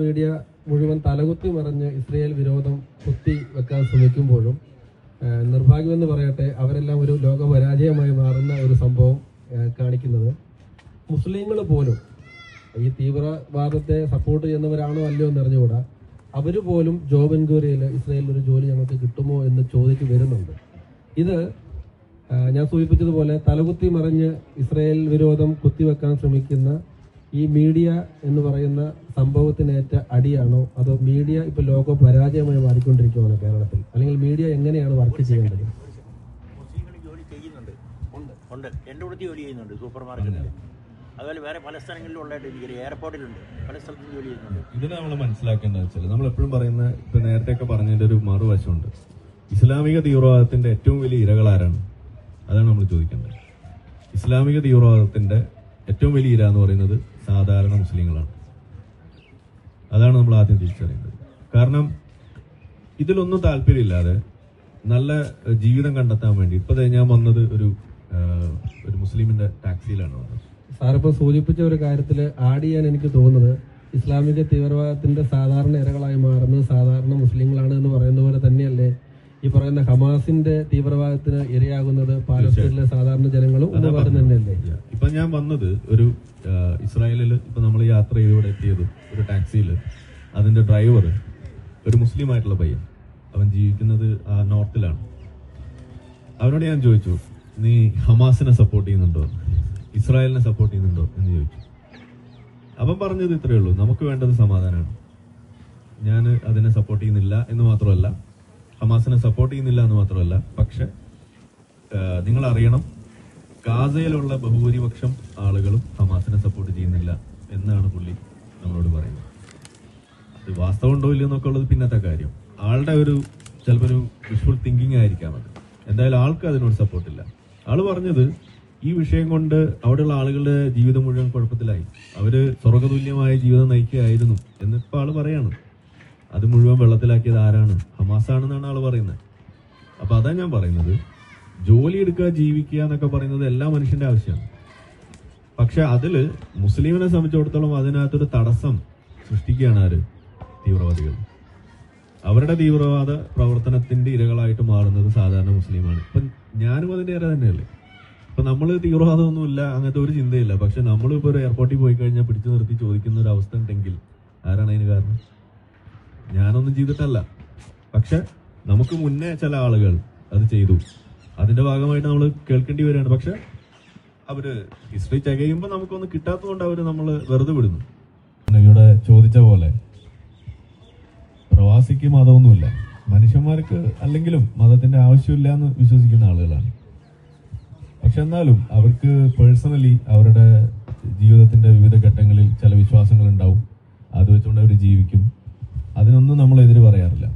Media മുഴുവൻ തലകുത്തി മറിഞ്ഞ് ഇസ്രയേൽ വിരോധം കുത്തി വെക്കാൻ ശ്രമിക്കുമ്പോഴും നിർഭാഗ്യമെന്ന് പറയട്ടെ അവരെല്ലാം ഒരു ലോക പരാജയമായി മാറുന്ന ഒരു സംഭവം കാണിക്കുന്നത്. മുസ്ലിങ്ങൾ പോലും ഈ തീവ്രവാദത്തെ സപ്പോർട്ട് ചെയ്യുന്നവരാണോ അല്ലയോ എന്ന് അറിഞ്ഞുകൂടാ. അവർ പോലും ജോബ് എൻക്വയറിയിൽ ഇസ്രയേലിൽ ഒരു ജോലി ഞങ്ങൾക്ക് കിട്ടുമോ എന്ന് ചോദിച്ചു വരുന്നുണ്ട്. ഇത് ഞാൻ സൂചിപ്പിച്ചതുപോലെ തലകുത്തി മറിഞ്ഞ് ഇസ്രയേൽ വിരോധം കുത്തിവെക്കാൻ ശ്രമിക്കുന്ന ഈ മീഡിയ എന്ന് പറയുന്ന സംഭവത്തിനേറ്റ അടിയാണോ? അതോ മീഡിയ ഇപ്പൊ ലോക പരാജയമായി മാറിക്കൊണ്ടിരിക്കുകയാണോ കേരളത്തിൽ? അല്ലെങ്കിൽ മീഡിയ എങ്ങനെയാണ് വർക്ക് ചെയ്യേണ്ടത്? ഉണ്ട്. ഉണ്ട് എന്റെ കൂടെ ജോലി ചെയ്യുന്നുണ്ട് സൂപ്പർ മാർക്കറ്റിൽ അതുപോലെ വേറെ പല സ്ഥലങ്ങളിലും ഉള്ളതായിട്ട് എനിക്ക് എയർപോർട്ടിലുണ്ട്. പല സ്ഥലത്തും ജോലി ചെയ്യുന്നുണ്ട്. ഇതിനെ നമ്മൾ മനസ്സിലാക്കേണ്ടത് വെച്ചാൽ നമ്മൾ എപ്പോഴും പറയുന്ന ഇപ്പൊ നേരത്തെയൊക്കെ പറഞ്ഞതിന്റെ ഒരു മറുവശമുണ്ട്. ഇസ്ലാമിക തീവ്രവാദത്തിന്റെ ഏറ്റവും വലിയ ഇരകൾ ആരാണ്? അതാണ് നമ്മൾ ചോദിക്കേണ്ടത്. ഇസ്ലാമിക തീവ്രവാദത്തിന്റെ ഏറ്റവും വലിയ ഇര എന്ന് പറയുന്നത് സാധാരണ മുസ്ലിങ്ങളാണ്. അതാണ് നമ്മൾ ആദ്യം തിരിച്ചറിയേണ്ടത് കാരണം ഇതിലൊന്നും താല്പര്യമില്ലാതെ നല്ല ജീവിതം കണ്ടെത്താൻ വേണ്ടി ഇപ്പൊ ഞാൻ വന്നത് ഒരു ഒരു മുസ്ലിമിന്റെ ടാക്സിയിലാണ് വന്നത്. സാറിപ്പോൾ സൂചിപ്പിച്ച ഒരു കാര്യത്തിൽ ആഡ് ചെയ്യാൻ എനിക്ക് തോന്നുന്നത് ഇസ്ലാമിക തീവ്രവാദത്തിന്റെ സാധാരണ ഇരകളായി മാറുന്നത് സാധാരണ മുസ്ലിങ്ങളാണ് എന്ന് പറയുന്ന പോലെ തന്നെയല്ലേ ഈ പറയുന്ന ഹമാസിന്റെ തീവ്രവാദത്തിന് ഇരയാകുന്നത് പാലസ്തീനിലെ സാധാരണ ജനങ്ങളും തന്നെയല്ലേ? ഇപ്പൊ ഞാൻ വന്നത് ഒരു ഇസ്രായേലിൽ ഇപ്പൊ നമ്മൾ യാത്ര ചെയ്ത് ഇവിടെ എത്തിയത് ഒരു ടാക്സിയിൽ അതിന്റെ ഡ്രൈവർ ഒരു മുസ്ലിം ആയിട്ടുള്ള പയ്യൻ. അവൻ ജീവിക്കുന്നത് ആ നോർത്തിലാണ്. അവനോട് ഞാൻ ചോദിച്ചു നീ ഹമാസിനെ സപ്പോർട്ട് ചെയ്യുന്നുണ്ടോ? ഇസ്രായേലിനെ സപ്പോർട്ട് ചെയ്യുന്നുണ്ടോ? എന്ന് ചോദിച്ചു. അവൻ പറഞ്ഞത് ഇത്രയേ ഉള്ളൂ. നമുക്ക് വേണ്ടത് സമാധാനമാണ്. ഞാൻ അതിനെ സപ്പോർട്ട് ചെയ്യുന്നില്ല എന്ന് മാത്രമല്ല ഹമാസിനെ സപ്പോർട്ട് ചെയ്യുന്നില്ല എന്ന് മാത്രമല്ല പക്ഷെ നിങ്ങൾ അറിയണം ഗാസയിലുള്ള ബഹുഭൂരിപക്ഷം ആളുകളും ഹമാസിനെ സപ്പോർട്ട് ചെയ്യുന്നില്ല എന്നാണ് പുള്ളി നമ്മളോട് പറയുന്നത്. അത് വാസ്തവം ഉണ്ടോ ഇല്ലയോ എന്നൊക്കെ ഉള്ളത് പിന്നത്തെ കാര്യം. ആളുടെ ഒരു ചിലപ്പോൾ ഒരു വിഷ്വൽ തിങ്കിങ് ആയിരിക്കാം അത്. എന്തായാലും ആൾക്ക് അതിനോട് സപ്പോർട്ടില്ല ആൾ പറഞ്ഞത് ഈ വിഷയം കൊണ്ട് അവിടെയുള്ള ആളുകളുടെ ജീവിതം മുഴുവൻ കുഴപ്പത്തിലായി. അവർ സ്വർഗതുല്യമായ ജീവിതം നയിക്കുകയായിരുന്നു എന്നിപ്പോൾ ആൾ പറയാണ്. അത് മുഴുവൻ വെള്ളത്തിലാക്കിയത് ആരാണ്? ഹമാസാണെന്നാണ് ആൾ പറയുന്നത്. അപ്പൊ അതാ ഞാൻ പറയുന്നത്. ജോലി എടുക്കുക ജീവിക്കുക എന്നൊക്കെ പറയുന്നത് എല്ലാ മനുഷ്യന്റെ ആവശ്യമാണ്. പക്ഷെ അതിൽ മുസ്ലിമിനെ സംബന്ധിച്ചിടത്തോളം അതിനകത്തൊരു തടസ്സം സൃഷ്ടിക്കുകയാണ് ആര്? തീവ്രവാദികൾ. അവരുടെ തീവ്രവാദ പ്രവർത്തനത്തിന്റെ ഇരകളായിട്ട് മാറുന്നത് സാധാരണ മുസ്ലിമാണ്. ഇപ്പൊ ഞാനും അതിന്റെ ഇര തന്നെയല്ലേ? ഇപ്പൊ നമ്മൾ തീവ്രവാദമൊന്നുമില്ല അങ്ങനത്തെ ഒരു ചിന്തയില്ല. പക്ഷെ നമ്മളിപ്പോ ഒരു എയർപോർട്ടിൽ പോയി കഴിഞ്ഞാൽ പിടിച്ചു നിർത്തി ചോദിക്കുന്ന ഒരു അവസ്ഥ ഉണ്ടെങ്കിൽ ആരാണ് അതിന് കാരണം? ഞാനൊന്നും ചെയ്തിട്ടല്ല. പക്ഷെ നമുക്ക് മുന്നേ ചില ആളുകൾ അത് ചെയ്തു. അതിന്റെ ഭാഗമായിട്ട് നമ്മൾ കേൾക്കേണ്ടി വരികയാണ്. പക്ഷെ അവർ ഹിസ്റ്ററി ചകയുമ്പോൾ നമുക്കൊന്നും കിട്ടാത്തതുകൊണ്ട് അവർ നമ്മൾ വെറുതെ വിടുന്നു. ഇവിടെ ചോദിച്ച പോലെ പ്രവാസിക്ക് മതമൊന്നുമില്ല. മനുഷ്യന്മാർക്ക് അല്ലെങ്കിലും മതത്തിന്റെ ആവശ്യമില്ല എന്ന് വിശ്വസിക്കുന്ന ആളുകളാണ്. പക്ഷെ എന്നാലും അവർക്ക് പേഴ്സണലി അവരുടെ ജീവിതത്തിന്റെ വിവിധ ഘട്ടങ്ങളിൽ ചില വിശ്വാസങ്ങൾ ഉണ്ടാവും അത് വെച്ചുകൊണ്ട് അവർ ജീവിക്കും. അതിനൊന്നും നമ്മൾ എതിര് പറയാറില്ല.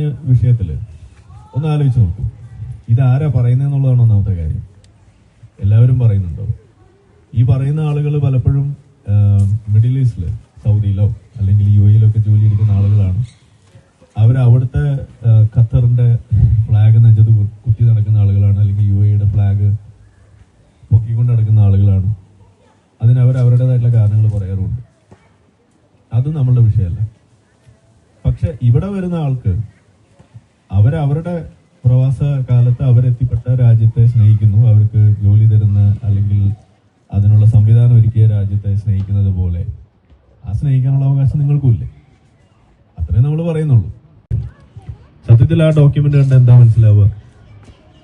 പറഞ്ഞ വിഷയത്തിൽ ഒന്ന് ആലോചിച്ച് നോക്കൂ. ഇതാരാ പറയുന്നതെന്നുള്ളതാണ് ഒന്നാമത്തെ കാര്യം. എല്ലാവരും പറയുന്നുണ്ടോ? ഈ പറയുന്ന ആളുകൾ പലപ്പോഴും മിഡിൽ ഈസ്റ്റിൽ സൗദിയിലോ അല്ലെങ്കിൽ യു എയിലൊക്കെ ജോലി എടുക്കുന്ന ആളുകളാണ്. അവർ അവിടുത്തെ ഖത്തറിന്റെ ഫ്ലാഗ് നെഞ്ചത് കുത്തി നടക്കുന്ന ആളുകളാണ് അല്ലെങ്കിൽ യു എയുടെ ഫ്ലാഗ് പൊക്കിക്കൊണ്ട് നടക്കുന്ന ആളുകളാണ്. അതിനവരവരുടേതായിട്ടുള്ള കാരണങ്ങൾ പറയാറുണ്ട്. അത് നമ്മളുടെ വിഷയമല്ല. പക്ഷെ ഇവിടെ വരുന്ന ആൾക്ക് അവരവരുടെ പ്രവാസ കാലത്ത് അവരെത്തിപ്പെട്ട രാജ്യത്തെ സ്നേഹിക്കുന്നു. അവർക്ക് ജോലി തരുന്ന അല്ലെങ്കിൽ അതിനുള്ള സംവിധാനം ഒരുക്കിയ രാജ്യത്തെ സ്നേഹിക്കുന്നത് പോലെ ആ സ്നേഹിക്കാനുള്ള അവകാശം നിങ്ങൾക്കും ഇല്ലേ അത്രേ നമ്മൾ പറയുന്നുള്ളൂ. സത്യത്തിൽ ആ ഡോക്യുമെന്റ് കണ്ട് എന്താ മനസ്സിലാവുക?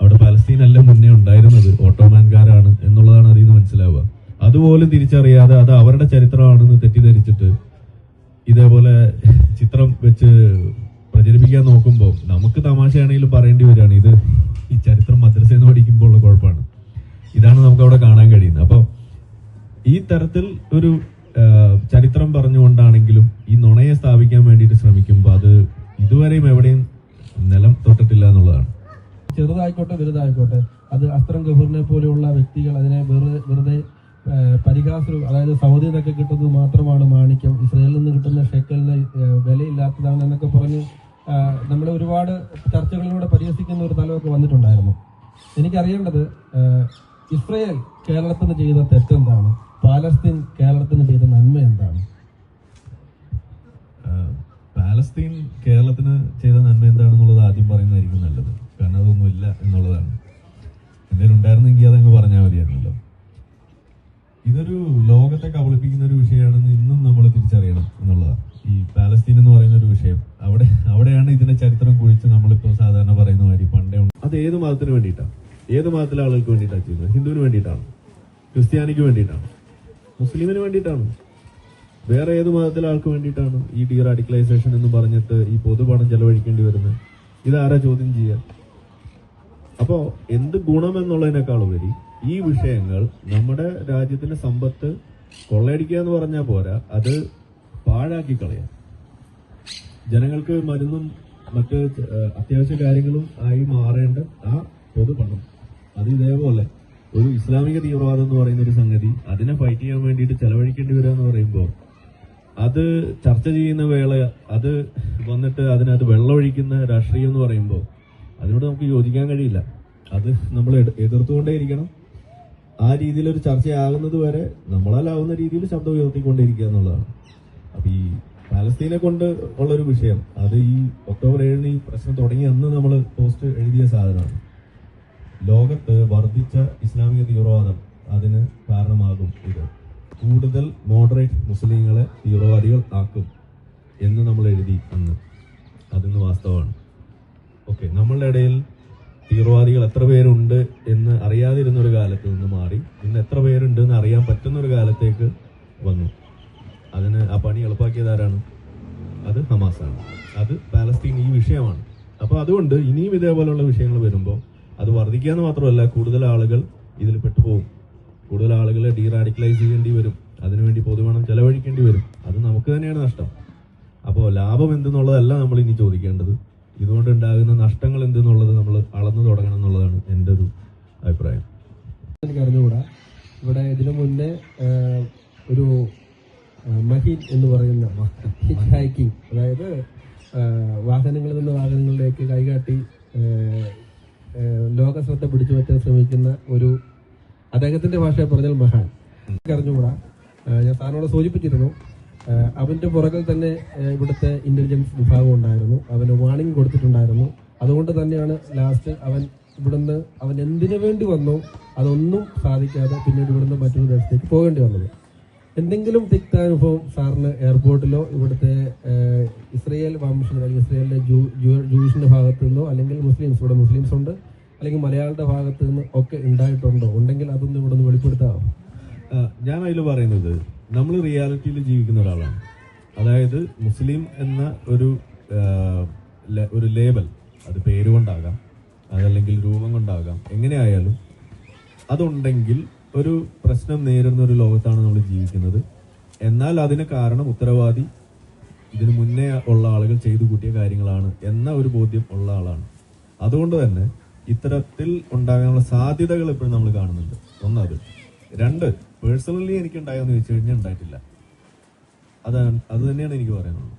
അവിടെ പലസ്തീൻ അല്ല മുന്നേ ഉണ്ടായിരുന്നത്? ഓട്ടോമാൻകാരാണ് എന്നുള്ളതാണ് അതിൽ നിന്ന് മനസ്സിലാവുക. അതുപോലും തിരിച്ചറിയാതെ അത് അവരുടെ ചരിത്രമാണെന്ന് തെറ്റിദ്ധരിച്ചിട്ട് ഇതേപോലെ ചിത്രം വെച്ച് പ്രചരിപ്പിക്കാൻ നോക്കുമ്പോൾ നമുക്ക് തമാശയാണെങ്കിലും പറയേണ്ടി വരികയാണ്. ഇത് ഈ ചരിത്രം മദ്രസയിൽ നിന്ന് പഠിക്കുമ്പോൾ ഉള്ള കുഴപ്പമാണ്. ഇതാണ് നമുക്ക് അവിടെ കാണാൻ കഴിയുന്നത്. അപ്പോൾ ഈ തരത്തിൽ ഒരു ചരിത്രം പറഞ്ഞുകൊണ്ടാണെങ്കിലും ഈ നുണയെ സ്ഥാപിക്കാൻ വേണ്ടിയിട്ട് ശ്രമിക്കുമ്പോൾ അത് ഇതുവരെയും എവിടെയും നിലം തൊട്ടിട്ടില്ല എന്നുള്ളതാണ്. ചെറുതായിക്കോട്ടെ വലുതായിക്കോട്ടെ. അത് അസ്ത്രം ഗഫൂറിനെ പോലെയുള്ള വ്യക്തികൾ അതിനെ വെറുതെ പരിഹാസം അതായത് സൗദിയിൽ നിന്നൊക്കെ കിട്ടുന്നത് മാത്രമാണ് മാണിക്യം. ഇസ്രയേലിൽ നിന്ന് കിട്ടുന്ന ഷെക്കലിന് വിലയില്ലാത്തതാണ് എന്നൊക്കെ പറഞ്ഞ് നമ്മൾ ഒരുപാട് ചർച്ചകളിലൂടെ പരിഹസിക്കുന്ന ഒരു തലമൊക്കെ വന്നിട്ടുണ്ടായിരുന്നു. എനിക്കറിയേണ്ടത് ഇസ്രയേൽ കേരളത്തിന് ചെയ്ത തെറ്റെന്താണ്? പാലസ്തീൻ കേരളത്തിന് ചെയ്ത നന്മ എന്താണ്? പാലസ്തീൻ കേരളത്തിന് ചെയ്ത നന്മ എന്താണെന്നുള്ളത് ആദ്യം പറയുന്നതായിരിക്കും നല്ലത്. കാരണം അതൊന്നുമില്ല എന്നുള്ളതാണ്. എന്തെങ്കിലും ഉണ്ടായിരുന്നെങ്കിൽ അതങ്ങ് പറഞ്ഞാൽ മതിയായിരുന്നല്ലോ. ഇതൊരു ലോകത്തെ കബളിപ്പിക്കുന്ന ഒരു വിഷയമാണെന്ന് ഇന്നും നമ്മൾ തിരിച്ചറിയണം എന്നുള്ളതാണ്. ഈ പാലസ്തീൻ എന്ന് പറയുന്ന ഒരു വിഷയം. അവിടെ അവിടെയാണ് ഇതിന്റെ ചരിത്രം കുഴിച്ച് നമ്മളിപ്പോൾ സാധാരണ പറയുന്ന മാതിരി പണ്ടേ അത് ഏത് മതത്തിന് വേണ്ടിയിട്ടാണ്? ഏത് മതത്തിലെ ആളുകൾക്ക് വേണ്ടിയിട്ടാണ് ചെയ്യുന്നത്? ഹിന്ദുവിന് വേണ്ടിയിട്ടാണ്? ക്രിസ്ത്യാനിക്ക് വേണ്ടിയിട്ടാണ്? മുസ്ലിമിന് വേണ്ടിയിട്ടാണ്? വേറെ ഏത് മതത്തിലെ ആൾക്ക് വേണ്ടിയിട്ടാണ് ഈ ഡീറാഡിക്കലൈസേഷൻ എന്ന് പറഞ്ഞിട്ട് ഈ പൊതുപണം ചെലവഴിക്കേണ്ടി വരുന്നത്? ഇതാരാ ചോദ്യം ചെയ്യുക അപ്പോൾ എന്ത് ഗുണം എന്നുള്ളതിനേക്കാൾ ഉപരി ഈ വിഷയങ്ങൾ നമ്മുടെ രാജ്യത്തിന്റെ സമ്പത്ത് കൊള്ളയടിക്കുക എന്ന് പറഞ്ഞാൽ പോരാ. അത് പാഴാക്കി കളയാം. ജനങ്ങൾക്ക് മരുന്നും മറ്റ് അത്യാവശ്യ കാര്യങ്ങളും ആയി മാറേണ്ട ആ പൊതുപണം. അത് ഇതേപോലെ ഒരു ഇസ്ലാമിക തീവ്രവാദം എന്ന് പറയുന്ന ഒരു സംഗതി അതിനെ ഫൈറ്റ് ചെയ്യാൻ വേണ്ടിയിട്ട് ചെലവഴിക്കേണ്ടി വരിക എന്ന് പറയുമ്പോൾ അത് ചർച്ച ചെയ്യുന്ന വേള അത് വന്നിട്ട് അതിനകത്ത് വെള്ളമൊഴിക്കുന്ന രാഷ്ട്രീയം എന്ന് പറയുമ്പോൾ അതിനോട് നമുക്ക് യോജിക്കാൻ കഴിയില്ല. അത് നമ്മൾ എതിർത്തുകൊണ്ടേ എതിർത്തുകൊണ്ടേയിരിക്കണം. ആ രീതിയിലൊരു ചർച്ചയാകുന്നത് വരെ നമ്മളാലാവുന്ന രീതിയിൽ ശബ്ദം ഉയർത്തിക്കൊണ്ടേയിരിക്കുക എന്നുള്ളതാണ്. അപ്പൊ ഈ പാലസ്തീനെ കൊണ്ട് ഉള്ളൊരു വിഷയം അത് ഈ ഒക്ടോബർ ഏഴിന് ഈ പ്രശ്നം തുടങ്ങി അന്ന് നമ്മൾ പോസ്റ്റ് എഴുതിയ സാധനമാണ്. ലോകത്ത് വർദ്ധിച്ച ഇസ്ലാമിക തീവ്രവാദം അതിന് കാരണമാകും ഇത്. കൂടുതൽ മോഡറേറ്റ് മുസ്ലിങ്ങളെ തീവ്രവാദികൾ ആക്കും എന്ന് നമ്മൾ എഴുതി അന്ന്. അതിന്ന് വാസ്തവമാണ്. ഓക്കെ നമ്മളുടെ ഇടയിൽ തീവ്രവാദികൾ എത്ര പേരുണ്ട് എന്ന് അറിയാതിരുന്ന ഒരു കാലത്ത് നിന്ന് മാറി ഇന്ന് എത്ര പേരുണ്ട് എന്ന് അറിയാൻ പറ്റുന്ന ഒരു കാലത്തേക്ക് വന്നു. അതിന് ആ പണി എളുപ്പാക്കിയത് ആരാണ് അത് ഹമാസാണ്. അത് പാലസ്തീൻ ഈ വിഷയമാണ്. അപ്പോൾ അതുകൊണ്ട് ഇനിയും ഇതേപോലെയുള്ള വിഷയങ്ങൾ വരുമ്പോൾ അത് വർദ്ധിക്കുക എന്ന് മാത്രമല്ല കൂടുതൽ ആളുകൾ ഇതിൽ പെട്ടുപോകും. കൂടുതൽ ആളുകളെ ഡീറാഡിക്കലൈസ് ചെയ്യേണ്ടി വരും. അതിനുവേണ്ടി പൊതുവണം ചെലവഴിക്കേണ്ടി വരും. അത് നമുക്ക് തന്നെയാണ് നഷ്ടം. അപ്പോൾ ലാഭം എന്തെന്നുള്ളതല്ല നമ്മൾ ഇനി ചോദിക്കേണ്ടത്. ഇതുകൊണ്ട് ഉണ്ടാകുന്ന നഷ്ടങ്ങൾ എന്തെന്നുള്ളത് നമ്മൾ അളന്നു തുടങ്ങണം എന്നുള്ളതാണ് എന്റെ ഒരു അഭിപ്രായം. എനിക്ക് അറിഞ്ഞുകൂടാ ഇവിടെ ഇതിനു മുന്നേ ഒരു മഹീൻ എന്ന് പറയുന്ന ഹൈക്കിംഗ് അതായത് വാഹനങ്ങളിൽ നിന്ന് വാഹനങ്ങളിലേക്ക് കൈകാട്ടി ലോക ശ്രദ്ധ പിടിച്ചു പറ്റാൻ ശ്രമിക്കുന്ന ഒരു അദ്ദേഹത്തിന്റെ ഭാഷയെ പറഞ്ഞാൽ മഹാൻ. അറിഞ്ഞുകൂടാ. ഞാൻ സാറിനോട് സൂചിപ്പിച്ചിരുന്നു. അവന്റെ പുറകിൽ തന്നെ ഇവിടുത്തെ ഇന്റലിജൻസ് വിഭാഗം ഉണ്ടായിരുന്നു. അവന് വാണിംഗ് കൊടുത്തിട്ടുണ്ടായിരുന്നു. അതുകൊണ്ട് തന്നെയാണ് ലാസ്റ്റ് അവൻ ഇവിടുന്ന് അവൻ എന്തിനു വേണ്ടി വന്നു അതൊന്നും സാധിക്കാതെ പിന്നീട് ഇവിടുന്ന് മറ്റൊരു ദേശത്തേക്ക് പോകേണ്ടി വന്നത്. എന്തെങ്കിലും തിക്താനുഭവം സാറിന് എയർപോർട്ടിലോ ഇവിടുത്തെ ഇസ്രയേൽ വംശം അല്ലെങ്കിൽ ഇസ്രയേലിലെ ജൂ ജൂയിഷിന്റെ ഭാഗത്തു നിന്നോ അല്ലെങ്കിൽ മുസ്ലിംസ് ഇവിടെ മുസ്ലിംസ് ഉണ്ട് അല്ലെങ്കിൽ മലയാളിയുടെ ഭാഗത്ത് നിന്ന് ഒക്കെ ഉണ്ടായിട്ടുണ്ടോ? ഉണ്ടെങ്കിൽ അതൊന്നും ഇവിടെ നിന്ന് വെളിപ്പെടുത്താമോ ഞാൻ അതിൽ പറയുന്നത് നമ്മൾ റിയാലിറ്റിയിൽ ജീവിക്കുന്ന ഒരാളാണ്. അതായത് മുസ്ലിം എന്ന ഒരു ഒരു ലേബൽ അത് പേര് കൊണ്ടാകാം അതല്ലെങ്കിൽ രൂപം കൊണ്ടാകാം എങ്ങനെയായാലും അതുണ്ടെങ്കിൽ ഒരു പ്രശ്നം നേരുന്ന ഒരു ലോകത്താണ് നമ്മൾ ജീവിക്കുന്നത്. എന്നാൽ അതിന് കാരണം ഉത്തരവാദി ഇതിനു മുന്നേ ഉള്ള ആളുകൾ ചെയ്തു കൂട്ടിയ കാര്യങ്ങളാണ് എന്ന ഒരു ബോധ്യം ഉള്ള ആളാണ്. അതുകൊണ്ട് തന്നെ ഇത്തരത്തിൽ ഉണ്ടാകാനുള്ള സാധ്യതകൾ ഇപ്പോഴും നമ്മൾ കാണുന്നുണ്ട്. ഒന്നത് രണ്ട് പേഴ്സണലി എനിക്ക് ഉണ്ടായെന്ന് ചോദിച്ചു കഴിഞ്ഞാൽ ഉണ്ടായിട്ടില്ല. അതാണ് അത് തന്നെയാണ് എനിക്ക് പറയാനുള്ളത്.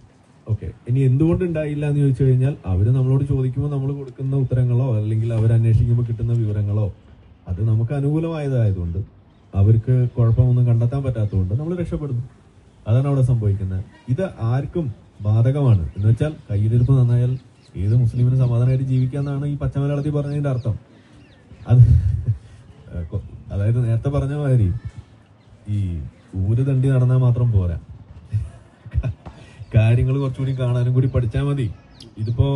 ഓക്കെ ഇനി എന്തുകൊണ്ട് ഉണ്ടായില്ല എന്ന് ചോദിച്ചു കഴിഞ്ഞാൽ അവർ നമ്മളോട് ചോദിക്കുമ്പോൾ നമ്മൾ കൊടുക്കുന്ന ഉത്തരങ്ങളോ അല്ലെങ്കിൽ അവർ അന്വേഷിക്കുമ്പോൾ കിട്ടുന്ന വിവരങ്ങളോ അത് നമുക്ക് അനുകൂലമായതായതുകൊണ്ട് അവർക്ക് കുഴപ്പമൊന്നും കണ്ടെത്താൻ പറ്റാത്തതുകൊണ്ട് നമ്മൾ രക്ഷപ്പെടുന്നു. അതാണ് അവിടെ സംഭവിക്കുന്നത്. ഇത് ആർക്കും ബാധകമാണ്. എന്ന് വെച്ചാൽ കയ്യിലിരുപ്പ് നന്നായാൽ ഏത് മുസ്ലിമിനും സമാധാനമായിട്ട് ജീവിക്കാന്നാണ് ഈ പച്ചമലയാളത്തിൽ പറഞ്ഞതിന്റെ അർത്ഥം. അത് അതായത് നേരത്തെ പറഞ്ഞ മാതിരി ഈ ഊര് തണ്ടി നടന്നാൽ മാത്രം പോരാ. കാര്യങ്ങൾ കുറച്ചുകൂടി കാണാനും കൂടി പഠിച്ചാൽ മതി. ഇതിപ്പോ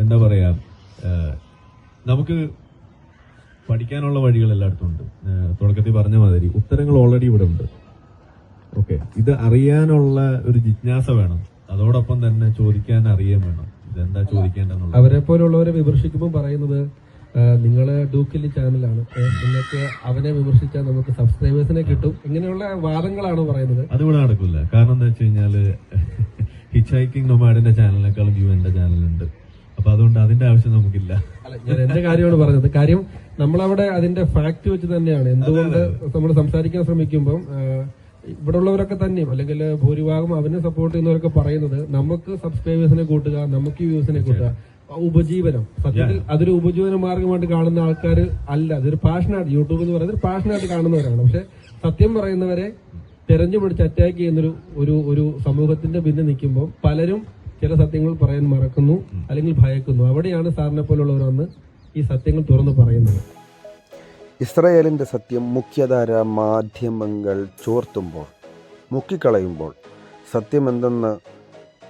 എന്താ പറയാ നമുക്ക് പഠിക്കാനുള്ള വഴികൾ എല്ലായിടത്തും ഉണ്ട്. തുടക്കത്തിൽ പറഞ്ഞ മാതിരി ഉത്തരങ്ങൾ ഓൾറെഡി ഇവിടെ ഉണ്ട്. ഓക്കെ ഇത് അറിയാനുള്ള ഒരു ജിജ്ഞാസ വേണം. അതോടൊപ്പം തന്നെ ചോദിക്കാൻ അറിയാൻ വേണം. ഇതെന്താ ചോദിക്കേണ്ടെന്നുള്ളത് അവരെ പോലുള്ളവരെ വിമർശിക്കുമ്പോൾ പറയുന്നത് നിങ്ങൾ ഡൂക്കിലി ചാനലാണ് നിങ്ങൾക്ക് അവനെ വിമർശിച്ചാൽ നമുക്ക് സബ്സ്ക്രൈബേഴ്സിനെ കിട്ടും. ഇങ്ങനെയുള്ള വാദങ്ങളാണ് പറയുന്നത്. അതിവിടെ നടക്കില്ല. കാരണം എന്താ വെച്ച് കഴിഞ്ഞാൽ ഹിച്ച് ഹൈക്കിംഗ് നൊമാഡിന്റെ ചാനലിനേക്കാളും വ്യൂ എന്റെ ചാനലുണ്ട് അപ്പൊ അതുകൊണ്ട് അതിന്റെ ആവശ്യം നമുക്കില്ല. അല്ല ഞാൻ എന്റെ കാര്യമാണ് പറഞ്ഞത്. കാര്യം നമ്മളവിടെ അതിന്റെ ഫാക്ട് വെച്ച് തന്നെയാണ്. എന്തുകൊണ്ട് നമ്മൾ സംസാരിക്കാൻ ശ്രമിക്കുമ്പോൾ ഇവിടെ ഉള്ളവരൊക്കെ തന്നെയും അല്ലെങ്കിൽ ഭൂരിഭാഗം അവനെ സപ്പോർട്ട് ചെയ്യുന്നവരൊക്കെ പറയുന്നത് നമുക്ക് സബ്സ്ക്രൈബേഴ്സിനെ കൂട്ടുക നമുക്ക് വ്യൂസിനെ കൂട്ടുക. ഉപജീവനം. സത്യത്തിൽ അതൊരു ഉപജീവന മാർഗമായിട്ട് കാണുന്ന ആൾക്കാർ അല്ല. അതൊരു പാഷനായിട്ട് യൂട്യൂബ് എന്ന് പറയുന്നത് പാഷനായിട്ട് കാണുന്നവരാണ്. പക്ഷെ സത്യം പറയുന്നവരെ തെരഞ്ഞു പിടിച്ച് അറ്റാക്ക് ചെയ്യുന്നൊരു ഒരു ഒരു സമൂഹത്തിന്റെ പിന്നിൽ നിൽക്കുമ്പോൾ പലരും ചില സത്യങ്ങൾ പറയാൻ മറക്കുന്നു അല്ലെങ്കിൽ ഭയക്കുന്നു. അവിടെയാണ് സാറിനെ പോലുള്ളവരന്ന് ഈ സത്യങ്ങൾ തുറന്നു പറയുന്നത്. ഇസ്രയേലിന്റെ സത്യം മുഖ്യധാര മാധ്യമങ്ങൾ ചോർത്തുമ്പോൾ മുക്കിക്കളയുമ്പോൾ സത്യമെന്തെന്ന്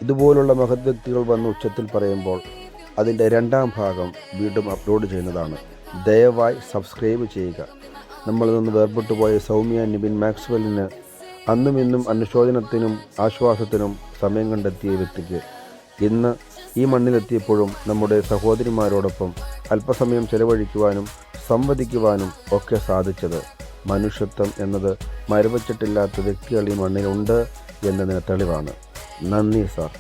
ഇതുപോലുള്ള മഹത് വ്യക്തികൾ വന്ന് ഉച്ചത്തിൽ പറയുമ്പോൾ അതിന്റെ രണ്ടാം ഭാഗം വീണ്ടും അപ്ലോഡ് ചെയ്യുന്നതാണ്. ദയവായി സബ്സ്ക്രൈബ് ചെയ്യുക. നമ്മളിൽ നിന്ന് വേർപെട്ടു പോയ സൗമ്യ നിബിൻ മാക്സ്വെല്ലിന് അന്നും ഇന്നും അനുശോചനത്തിനും ആശ്വാസത്തിനും സമയം കണ്ടെത്തിയ വ്യക്തിക്ക് ഇന്ന് ഈ മണ്ണിലെത്തിയപ്പോഴും നമ്മുടെ സഹോദരിമാരോടൊപ്പം അല്പസമയം ചെലവഴിക്കുവാനും സംവദിക്കുവാനും ഒക്കെ സാധിച്ചത് മനുഷ്യത്വം എന്നത് മരവച്ചിട്ടില്ലാത്ത വ്യക്തികൾ ഈ മണ്ണിലുണ്ട് എന്നതിന് തെളിവാണ്. നന്ദി സാർ.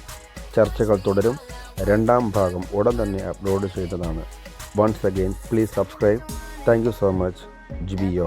ചർച്ചകൾ തുടരും. രണ്ടാം ഭാഗം ഉടൻ തന്നെ അപ്ലോഡ് ചെയ്തതാണ്. Once again please subscribe thank you so much Jibi Yohan.